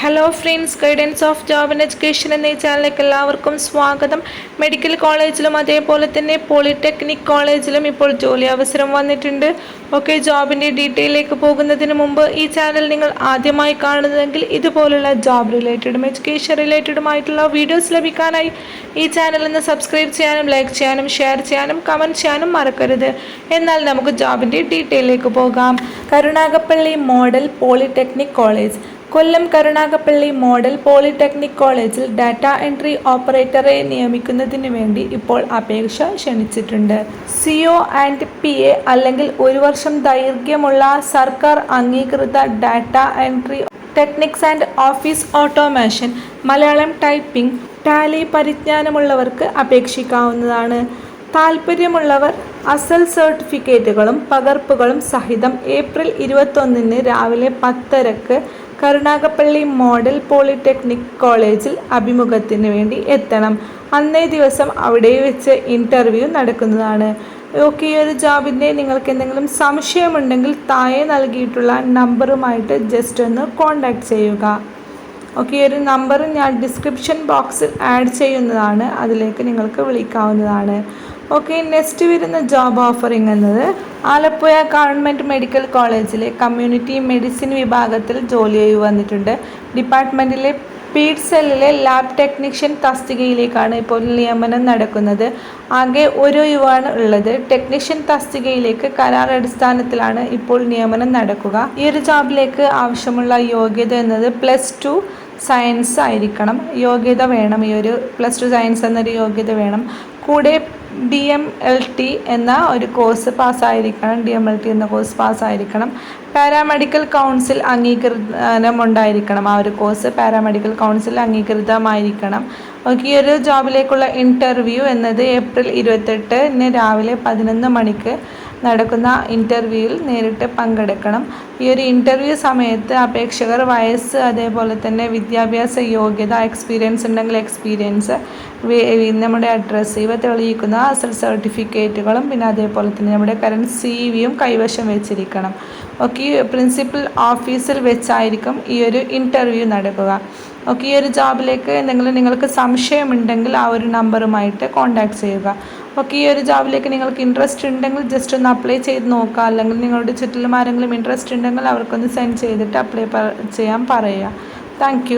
Hello friends guidance of job and education എന്ന ചാനലിലേക്ക് എല്ലാവർക്കും സ്വാഗതം. മെഡിക്കൽ കോളേജിലും അതേപോലെ തന്നെ പോളിടെക്നിക് കോളേജിലും ഇപ്പോൾ ജോലി അവസരം വന്നിട്ടുണ്ട്. ഓക്കെ ജോബിന്റെ ഡീറ്റെയിലേക്ക് പോകുന്നതിന് മുമ്പ് ഈ ചാനൽ നിങ്ങൾ ആദ്യമായി കാണുന്നതെങ്കിൽ ഇതുപോലുള്ള ജോബ് റിലേറ്റഡും എഡ്യൂക്കേഷൻ റിലേറ്റഡുമായിട്ടുള്ള വീഡിയോസ് ലഭിക്കാനായി ഈ ചാനൽ ഒന്ന് സബ്സ്ക്രൈബ് ചെയ്യാനും ലൈക്ക് ചെയ്യാനും ഷെയർ ചെയ്യാനും കമന്റ് ചെയ്യാനും മറക്കരുത്. എന്നാൽ നമുക്ക് ജോബിന്റെ ഡീറ്റെയിലേക്ക് പോകാം. Karunagappally model polytechnic college Kollam Karunagappally model polytechnic കോളേജിൽ ഡാറ്റ എൻട്രി ഓപ്പറേറ്ററെ നിയമിക്കുന്നതിന് വേണ്ടി ഇപ്പോൾ അപേക്ഷ ക്ഷണിച്ചിട്ടുണ്ട്. സിഒ ആൻഡ് പി എ അല്ലെങ്കിൽ ഒരു വർഷം ദൈർഘ്യമുള്ള സർക്കാർ അംഗീകൃത data entry techniques and office automation Malayalam typing tally പരിജ്ഞാനമുള്ളവർക്ക് അപേക്ഷിക്കാവുന്നതാണ്. താൽപ്പര്യമുള്ളവർ അസൽ സർട്ടിഫിക്കറ്റുകളും പകർപ്പുകളും സഹിതം ഏപ്രിൽ ഇരുപത്തൊന്നിന് രാവിലെ പത്തരക്ക് കരുണാകപ്പള്ളി മോഡൽ പോളിടെക്നിക് കോളേജിൽ അഭിമുഖത്തിന് വേണ്ടി എത്തണം. അന്നേ ദിവസം അവിടെ വെച്ച് ഇന്റർവ്യൂ നടക്കുന്നതാണ്. ഓക്കെ ഈ ഒരു ജോബിന്റെ നിങ്ങൾക്ക് എന്തെങ്കിലും സംശയമുണ്ടെങ്കിൽ താഴെ നൽകിയിട്ടുള്ള നമ്പറുമായിട്ട് ജസ്റ്റ് ഒന്ന് കോൺടാക്ട് ചെയ്യുക. ഓക്കെ ഈ ഒരു നമ്പർ ഞാൻ ഡിസ്ക്രിപ്ഷൻ ബോക്സിൽ ആഡ് ചെയ്യുന്നതാണ്. അതിലേക്ക് നിങ്ങൾക്ക് വിളിക്കാവുന്നതാണ്. ഓക്കെ നെക്സ്റ്റ് വരുന്ന ജോബ് ഓഫറിംഗ് എന്നത് ആലപ്പുഴ ഗവൺമെന്റ് മെഡിക്കൽ കോളേജിലെ കമ്മ്യൂണിറ്റി മെഡിസിൻ വിഭാഗത്തിൽ ജോലി വന്നിട്ടുണ്ട്. ഡിപ്പാർട്ട്മെന്റിലെ പീഡ് സെല്ലിലെ ലാബ് ടെക്നീഷ്യൻ തസ്തികയിലേക്കാണ് ഇപ്പോൾ നിയമനം നടക്കുന്നത്. ആകെ ഒരു യുവാണ് ഉള്ളത്. ടെക്നീഷ്യൻ തസ്തികയിലേക്ക് കരാർ അടിസ്ഥാനത്തിലാണ് ഇപ്പോൾ നിയമനം നടക്കുക. ഈ ഒരു ജോബിലേക്ക് ആവശ്യമുള്ള യോഗ്യത എന്നത് പ്ലസ് ടു സയൻസ് ആയിരിക്കണം. യോഗ്യത വേണം. ഈ ഒരു പ്ലസ് ടു സയൻസ് എന്നൊരു യോഗ്യത വേണം. കൂടെ ഡി എം എൽ ടി എന്ന ഒരു കോഴ്സ് പാസ്സായിരിക്കണം. ഡി എം എൽ ടി എന്ന കോഴ്സ് പാസ്സായിരിക്കണം. പാരാമെഡിക്കൽ കൗൺസിൽ അംഗീകൃതം ഉണ്ടായിരിക്കണം ആ ഒരു കോഴ്സ് പാരാമെഡിക്കൽ കൗൺസിൽ അംഗീകൃതമായിരിക്കണം. ഈ ഒരു ജോബിലേക്കുള്ള ഇന്റർവ്യൂ എന്നത് ഏപ്രിൽ ഇരുപത്തെട്ടിന് രാവിലെ പതിനൊന്ന് മണിക്ക് നടക്കുന്ന ഇന്റർവ്യൂവിൽ നേരിട്ട് പങ്കെടുക്കണം. ഈ ഒരു ഇന്റർവ്യൂ സമയത്ത് അപേക്ഷകർ വയസ്സ് അതേപോലെ തന്നെ വിദ്യാഭ്യാസ യോഗ്യത എക്സ്പീരിയൻസ് ഉണ്ടെങ്കിൽ എക്സ്പീരിയൻസ് നമ്മുടെ അഡ്രസ്സ് ഇവ തെളിയിക്കുന്ന അസൽ സർട്ടിഫിക്കറ്റുകളും പിന്നെ അതേപോലെ തന്നെ നമ്മുടെ കറണ്ട് സി വിയും കൈവശം വെച്ചിരിക്കണം. ഓക്കെ പ്രിൻസിപ്പൽ ഓഫീസിൽ വെച്ചായിരിക്കും ഈ ഒരു ഇന്റർവ്യൂ നടക്കുക. ഓക്കെ ഈ ഒരു ജോബിലേക്ക് എന്തെങ്കിലും നിങ്ങൾക്ക് സംശയമുണ്ടെങ്കിൽ ആ ഒരു നമ്പറുമായിട്ട് കോൺടാക്ട് ചെയ്യുക. ഓക്കെ ഈ ഒരു ജോബിലേക്ക് നിങ്ങൾക്ക് ഇൻട്രസ്റ്റ് ഉണ്ടെങ്കിൽ ജസ്റ്റ് ഒന്ന് അപ്ലൈ ചെയ്ത് നോക്കുക അല്ലെങ്കിൽ നിങ്ങളുടെ ചുറ്റിലും ആരെങ്കിലും ഇൻട്രസ്റ്റ് ഉണ്ടെങ്കിൽ അവർക്കൊന്ന് സെൻഡ് ചെയ്തിട്ട് അപ്ലൈ ചെയ്യാൻ പറയുക. താങ്ക്